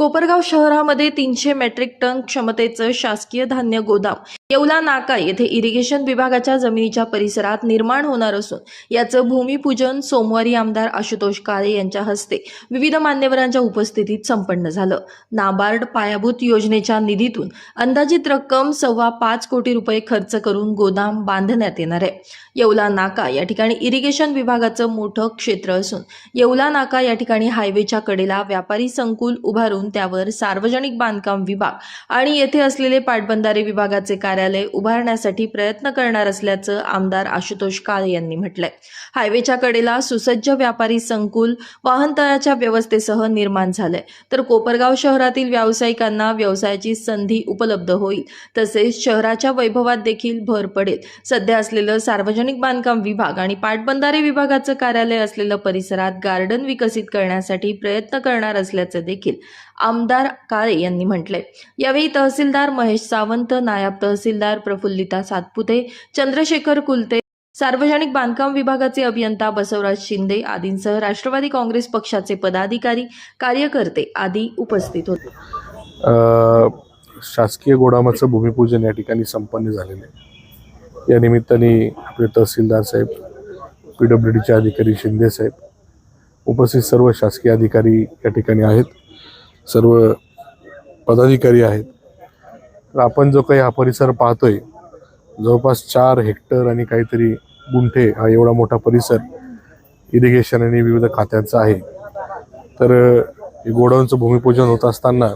कोपरगाव शहरामध्ये तीनशे metric ton क्षमतेचं शासकीय धान्य गोदाम येवला नाका येथे इरिगेशन विभागाच्या जमिनीच्या परिसरात निर्माण होणार असून याचं भूमिपूजन सोमवारी आमदार आशुतोष काळे यांच्या हस्ते विविध मान्यवरांच्या उपस्थितीत संपन्न झालं. नाबार्ड पायाभूत योजनेच्या निधीतून अंदाजित रक्कम सव्वा पाच कोटी रुपये खर्च करून गोदाम बांधण्यात येणार आहे. येवला नाका या ठिकाणी इरिगेशन विभागाचं मोठं क्षेत्र असून येवला नाका या ठिकाणी हायवेच्या कडेला व्यापारी संकुल उभारून त्यावर सार्वजनिक बांधकाम विभाग आणि येथे असलेले पाटबंधारे विभागाचे कार्यालय उभारण्यासाठी प्रयत्न करणार असल्याचं आमदार आशुतोष काळे यांनी म्हटलंय. हायवेच्या कडेला सुसज्ज व्यापारी संकुल वाहनतळाच्या व्यवस्थेसह निर्माण झालंय. तर कोपरगाव शहरातील व्यावसायिकांना व्यवसायाची संधी उपलब्ध होईल. तसेच शहराच्या वैभवात देखील भर पडेल. सध्या असलेलं सार्वजनिक बांधकाम विभाग आणि पाटबंधारे विभागाचं कार्यालय असलेलं परिसरात गार्डन विकसित करण्यासाठी प्रयत्न करणार असल्याचं देखील आमदार काळे यांनी म्हटलंय. यावेळी तहसीलदार महेश सावंत नायब तहसीलदार प्रफुल्लिता सातपुते चंद्रशेखर कुलते सार्वजनिक बांधकाम विभागाचे अभियंता बसवराज शिंदे आदींसह राष्ट्रवादी काँग्रेस पक्षाचे पदाधिकारी कार्यकर्ते आदी उपस्थित होते. शासकीय गोडामाचं भूमिपूजन या ठिकाणी संपन्न झालेलं आहे. या निमित्ताने आपले तहसीलदार साहेब पी डब्ल्यू डीचे अधिकारी शिंदे साहेब उपस्थित सर्व शासकीय अधिकारी या ठिकाणी आहेत. सर्व पदाधिकारी आहेत. तर आपण जो काही हा परिसर पाहतोय जवळपास चार हेक्टर आणि काहीतरी गुंठे हा एवढा मोठा परिसर इरिगेशन आणि विविध खात्यांचा आहे. तर गोडाऊनचं भूमिपूजन होत असताना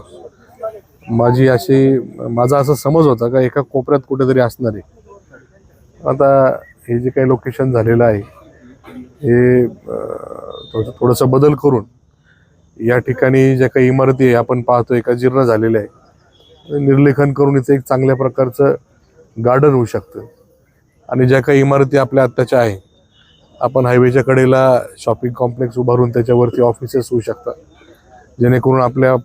माझी अशी माझा असा समज होता का एका कोपऱ्यात कुठेतरी असणार. आहे आता हे जे काही लोकेशन झालेलं आहे हे थोडंसं थोडंसं बदल करून या ठिकाणी ज्या काही इमारती आहे आपण पाहतोय का जीर्ण झालेल्या आहे निर्लेखन करून इथे एक चांगल्या प्रकारचं गार्डन होऊ शकतं. आणि ज्या काही इमारती आपल्या आत्ताच्या आहे आपण हायवेच्या कडेला शॉपिंग कॉम्प्लेक्स उभारून त्याच्यावरती ऑफिसेस होऊ शकतात. जेणेकरून आपल्या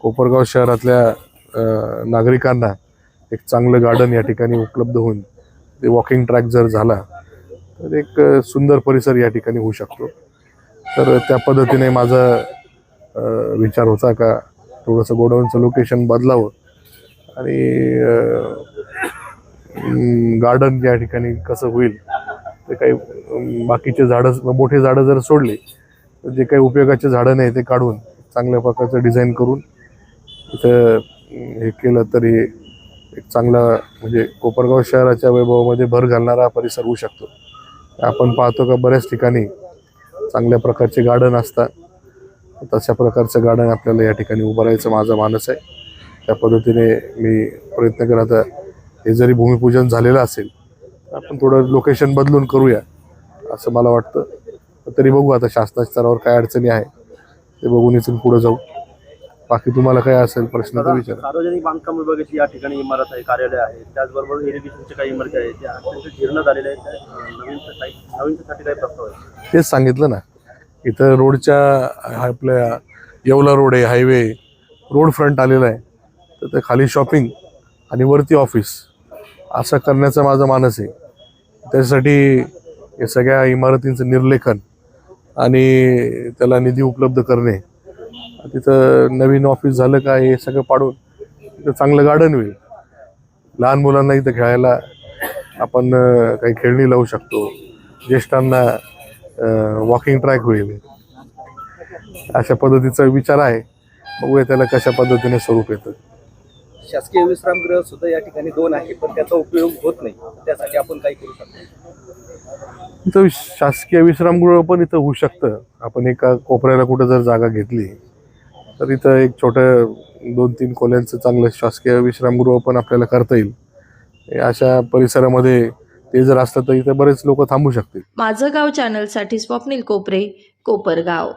कोपरगाव शहरातल्या नागरिकांना एक चांगलं गार्डन या ठिकाणी उपलब्ध होऊन ते वॉकिंग ट्रॅक जर झाला तर एक सुंदर परिसर या ठिकाणी होऊ शकतो. तर त्या पद्धतीने माझं विचार होता का थोडंसं गोडाऊनचं लोकेशन बदलावं? आणि गार्डन या ठिकाणी कसं होईल ते काही बाकीचे झाडं मोठे झाडं जर सोडले तर जे काही उपयोगाचे झाडं नाही ते काढून चांगल्या प्रकारचं डिझाईन करून इथं हे केलं तरी एक चांगला म्हणजे कोपरगाव शहराच्या वैभवामध्ये भर घालणारा परिसर होऊ शकतो. आपण पाहतो का बऱ्याच ठिकाणी चांगल्या प्रकारचे गार्डन असतात. तशा प्रकारचं गार्डन आपल्याला या ठिकाणी उभारायचं माझा मानस आहे. त्या पद्धतीने मी प्रयत्न करत आहे. हे जरी भूमिपूजन झालेलं असेल आपण थोडं लोकेशन बदलून करूया असं मला वाटतं. तरी बघू आता शासनाच्या स्तरावर काय अडचणी आहे ते बघून इथून पुढे जाऊ. बाकी तुम्हाला काय असेल प्रश्न तर विचारा. सार्वजनिक बांधकाम विभागाची या ठिकाणी इमारत आहे कार्यालय आहे. त्याचबरोबर इरिगेशनच्या काही इमारती आहेत त्या अत्यंत जीर्ण झालेल्या आहेत. नवीनसाठी नवीनसाठी काही प्रस्ताव आहे तेच सांगितलं ना. इथं रोडच्या आपल्या येवला रोड आहे हायवे रोड फ्रंट आलेला आहे. तर ते खाली शॉपिंग आणि वरती ऑफिस. असं करण्याचा माझा मानस आहे. त्यासाठी हे सगळ्या इमारतींचं निर्लेखन आणि त्याला निधी उपलब्ध करणे. तिथं नवीन ऑफिस झालं का हे सगळं पाडून तिथं चांगलं गार्डन होईल. लहान मुलांना इथं खेळायला आपण काही खेळणी लावू शकतो. ज्येष्ठांना वॉकिंग ट्रॅक होईल. अशा पद्धतीचा विचार आहे. बघूया त्याला कशा पद्धतीने स्वरूप येतं. शासकीय विश्रामगृह सुद्धा या ठिकाणी दोन आहे पण त्याचा उपयोग होत नाही. त्यासाठी आपण काही करू शकतो? इथं शासकीय विश्रामगृह पण इथं होऊ शकतं. आपण एका कोपऱ्याला कुठं जर जागा घेतली तर इथं एक छोटं दोन तीन खोल्यांचं चांगलं शासकीय विश्रामगृह पण आपल्याला करता येईल. अशा परिसरामध्ये ते जर असलं तर इथं बरेच लोक थांबू शकतील. माझं गाव चॅनलसाठी स्वप्नील कोपरे कोपरगाव.